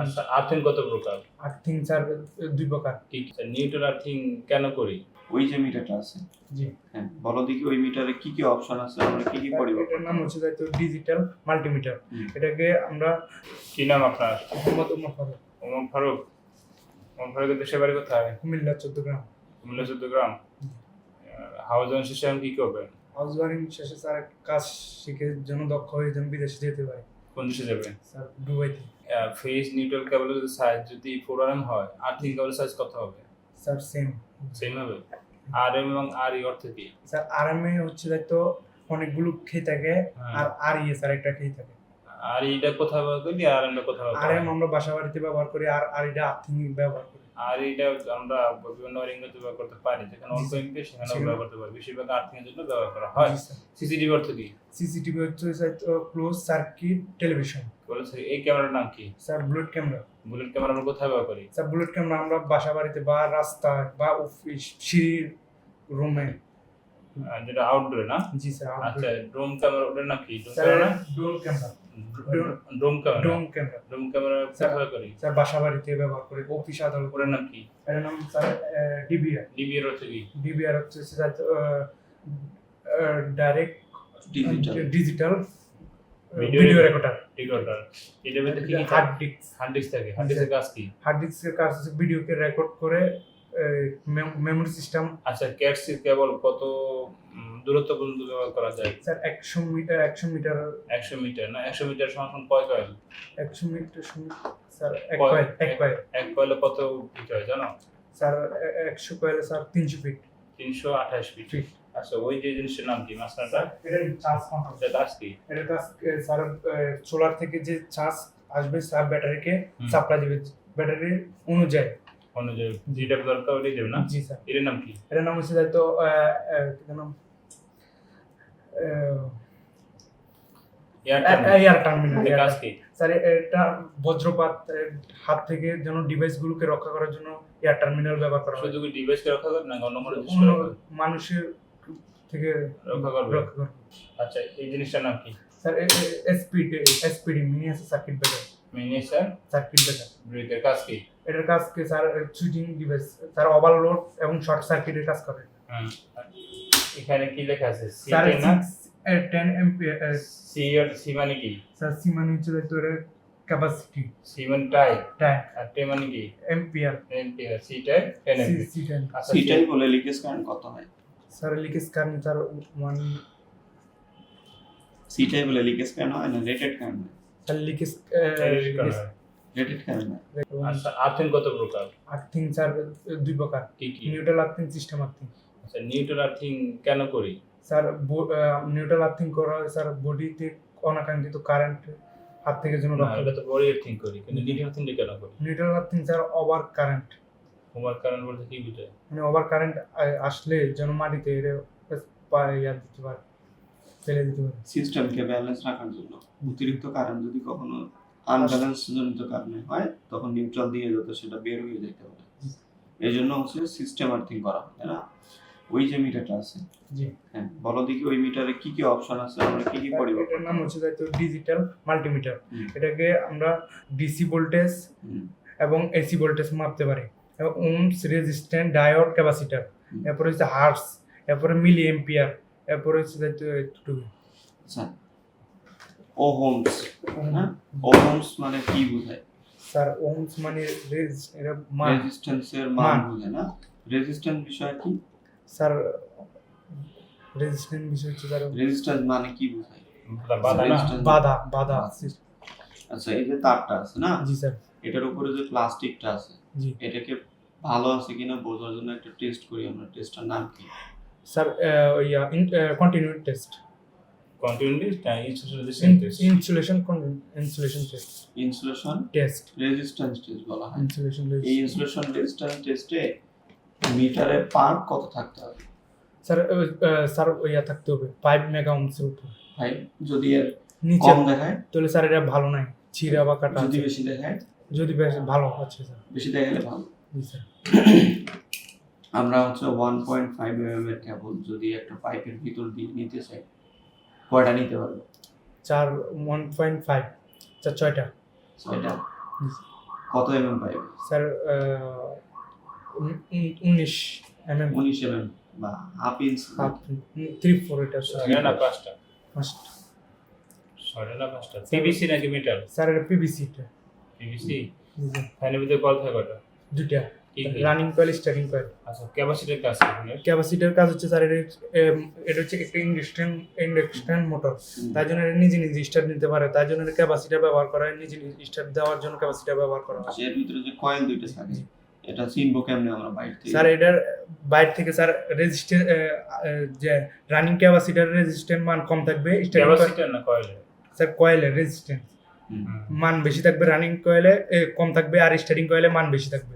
আচ্ছা আর্থিং কত প্রকার? আর্থিং স্যার দুই প্রকার। কি নিউট্রাল আর্থিং কেন করি? ওই যে মিটারটা আছে। জি। হ্যাঁ বলো দেখি ওই মিটারে কি কি অপশন আছে আমরা কি কি পরিবর্তন এটার নাম হচ্ছে তো ডিজিটাল মাল্টিমিটার এটাকে আমরা কি নাম আপনার? মোহাম্মদ উমর ফারুক। ওমর ফারুক? ওমর ফারুকের দেশের বাড়ি কোথায়? কুমিল্লা চোদ্দ গ্রাম। কুমিল্লা চোদ্দ গ্রাম? হাউস অন সিস্টেম কি করবেন হাউস ওয়ারিং শেষে স্যার কাজ শিখে যেন দক্ষ হয়ে যেন বিদেশে যেতে পারে। কোন দেশে যাবেন স্যার দুবাইতে। ফেস নিউট্রাল কেবলের সাইজ যদি ফোর আর এম হয় আর্থিং কেবলের সাইজ কত হবে? স্যার সেম সেম হবে? আর এম এবং আর ই অর্থ কি? স্যার আর এম এ হচ্ছে তো অনেকগুলো খেয়ে থাকে হ্যাঁ। আর আর ইয়ে স্যার একটা খেয়ে থাকে। আর ইটা কোথায় ব্যবহার করি আর এমটা কোথায় আর এম আমরা বাসা বাড়িতে ব্যবহার করি আর আর এটা আর্থিং ব্যবহার করি। আর এটা আমরা বিভিন্ন ইংরেজি ব্যবহার করতে পারি যেখানে অল্প এমপি সেখানে ব্যবহার করতে পারি। বেশিরভাগ আর্থিং এর জন্য ব্যবহার করা হয়। সিসিটিভি অর্থ কি? সিসিটিভি হচ্ছে ক্লোজ সার্কিট টেলিভিশন। এই ক্যামেরার নাম কি? Sir bullet camera. Bullet camera আমরা কোথায় ব্যবহার করি? স্যার বুলেট ক্যামেরা আমরা বাসা বাড়িতে বা রাস্তায় বা অফিস সিঁড়ির রুমে যেটা আউটডোরে না? জি স্যার আচ্ছা ড্রোন ক্যামেরা ওটার নাম কি? Drone sir camera drone camera drone camera drone camera drone camera sir- কোথায় করি। স্যার বাসা বাড়িতে ব্যবহার করি অফিস আদালত ওটার নাম কি? এর নাম স্যার ডিবিআর ডিবি এর অর্থ কি? ডিবিআর হচ্ছে sir direct digital digital video recorder recorder ভিতরে কি কি হার্ড ডিস্ক হার্ড ডিস্ক থাকে। হার্ড ডিস্কের কাজ কি? হার্ড ডিস্কের কাজ হচ্ছে ভিডিওকে রেকর্ড করে মেমোরি সিস্টেম আচ্ছা ক্যাটসি কেবল কত দূরত্ব পর্যন্ত ব্যবহার করা যায়? স্যার একশো মিটার একশো মিটার। একশো মিটার না? একশো মিটার সমান কয় কয়েল? একশো মিটার সমান- স্যার এক কয়- কয়েল এক কয়েল। এক কয়েলে কত ফিট হয় জানো? স্যার একশো কয়েলে স্যার তিনশো ফিট। তিনশো আঠাশ ফিট। আচ্ছা ওই যে জিনিসটার নাম কি? মাসনাটা এটা চার্জ কন্ট্রোল দাস কি? এটা কাজ স্যার সোলার থেকে যে চার্জ আসবে স্যার ব্যাটারিকে। সাপ্লাই দিবে। ব্যাটারি অনুযায়ী। অনুযায়ী যেটা দরকার ওটাই দেবে না? জি স্যার। নাম কি? নাম হচ্ছে তো কি নাম? এয়ার টার্মিনাল কাজ কি? স্যার এটা বজ্রপাত হাত থেকে যেন ডিভাইসগুলোকে রক্ষা করার জন্য এয়ার টার্মিনাল ব্যবহার করা হয়। শুধু কি ডিভাইসকে রক্ষা না অন্য কোনো? মানুষের থেকে রক্ষা করবে। আচ্ছা এই জিনিসটার নাম কি? Sir SPD SPD mini circuit breaker minister circuit breaker কাজ কি? এটার কাজ কি sir switching device sir overload এবং শর্ট সার্কিটের কাজ করে। এখানে কি লেখা আছে? সি স্যার না? টেন এমপিয়ার সি আর সি মানে কি? স্যার সি মানে হচ্ছে তো এর ক্যাপাসিটি সি মানে টাই ট্যাঙ্ক আর টে মানে কি? এম্পিয়ার এম্পিয়ার সি টাই ten C amp C ten আচ্ছা বলে লিকেজ কারেন্ট কত হয়? Sir leakage current sir one সিটাই বলে লিকেজ কারেন্ট হয় না রেটেড কারেন্ট হয়? লিকেজ রেটেড কারেন্ট আচ্ছা আর্থিং কত প্রকার? আর্থিং স্যার দুই প্রকার। কি কি? Neutral earthing system earthing. আচ্ছা নিউট্রাল আর্থিং কেন করি? স্যার নিউট্রাল আর্থিং করা হয় স্যার বডিতে অনাকাঙ্ক্ষিত কারেন্ট হাত থেকে যেন তো বড়ি আর্থিং করি কিন্তু নিউট্রাল আর্থিং কেন করি? Neutral earthing sir over current homework কারণ বলতে কি বুঝায়? মানে ওভার কারেন্ট আসলে যেন মাটিতে এটা দিতে পারে। ফেলে দিতে পারে। সিস্টেমকে ব্যালেন্স রাখার জন্য। অতিরিক্ত কারেন্ট যদি কখনো আনব্যালেন্স জনিত কারণে হয় তখন নিউট্রাল দিয়ে যাতে সেটা বের হয়ে যেতে পারে। এই জন্য হচ্ছে সিস্টেম আর্থিং করা হয়। না? ওই যে মিটারটা আছে। জি। হ্যাঁ বলো দেখি ওই মিটারে কি কি অপশন আছে আমরা কি কি এটার পরিবর্তন নাম হচ্ছে তো ডিজিটাল মাল্টিমিটার এটাকে আমরা ডিসি ভোল্টেজ এবং এসি ভোল্টেজ মাপতে পারি। এবং ওমস রেজিস্ট্যান্ট ডায়োড ক্যাপাসিটার। এরপরে হচ্ছে হার্স এরপরে মিলি এম্পিয়ার এরপরে হচ্ছে যাইতে একটু আচ্ছা। ওহমস হ্যাঁ? ওহমস মানে কি বোঝায়? স্যার ওমস মানে রেজ- এটা মান। রেজিস্ট্যান্সের মান মান। বোঝায় না? রেজিস্ট্যান্স বিষয় কি? স্যার রেজিস্ট্যান্ট বিষয় হচ্ছে স্যার রেজিস্ট্যান্স মানে কি বোঝায়? বাধা বাধা বাধা। আচ্ছা এই যে তারটা আছে না? জি স্যার। এটার উপরে যে প্লাস্টিকটা আছে জি। এটাকে ভালো আছে কিনা বোঝার জন্য একটা টেস্ট করি আমরা। টেস্টটার নাম কি? Sir yeah continued test continuity installation test insulation insulation test insulation test resistance test বলা হয়। ইনসুলেশন এই ইনসুলেশন রেজিস্ট্যান্স টেস্টে মিটারের পার্ট কত থাকতে হবে? স্যার স্যার ইয়া থাকতে হবে ফাইভ মেগা ওমসের উপর। ভাই যদি এর নিচে। কম দেখায়? তাহলে স্যার এটা ভালো নাই ছিঁড়া বা কাটা যদি। বেশি দেখায়? যদি বেশ ভালো আছে স্যার বেশি দেখালে ভালো। জি স্যার আমরা হচ্ছে ওয়ান পয়েন্ট ফাইভ এম এর কেবল যদি একটা পাইপের ভিতর দিয়ে নিতে চাই কয়টা নিতে পারব? চার ওয়ান পয়েন্ট ফাইভ চার ছয়টা। ছয়টা। স্যার। কত এমএম পাইবে স্যার আহ, উন- উন- উনিশ এম এম উনিশ এমএম বা half inch half three four এটা ছয়টা না পাঁচটা? ফার্স্ট ছয়টা না পাঁচটা? পিভিসি নাকি মিটার স্যার এটা পিবিসি পিভিসি ফ্যানের ভিতরে কল থাকে কটা কি? রানিং কয়েল স্টার্টিং কয়েল আচ্ছা ক্যাপাসিটির কাজ? ক্যাপাসিটার কাজ হচ্ছে স্যার এটা এটা হচ্ছে একটা ইন্ডাকশন ইন্ডাকশন মোটর তাই জন্য এটা নিজে নিজে স্টার্ট নিতে পারে। তাই জন্য ক্যাপাসিটার ব্যবহার করা হয় নিজে নিজে স্টার্ট দেওয়ার জন্য ক্যাপাসিটার ব্যবহার করা হয়। এর ভিতরে যে কয়েল দুইটা থাকে এটা চিনবো কেমনে আমরা বাইরে থেকে? স্যার এটার বাইরে থেকে স্যার রেজিস্ট্যান্স যে রানিং ক্যাপাসিটার রেজিস্ট্যান্স মান কম থাকবে স্টার্টিং ক্যাপাসিটার না কয়েলের স্যার কয়েলের রেজিস্ট্যান্স মান বেশি থাকবে রানিং কয়েলে কম থাকবে আর স্টার্টিং কয়েলে মান বেশি থাকবে।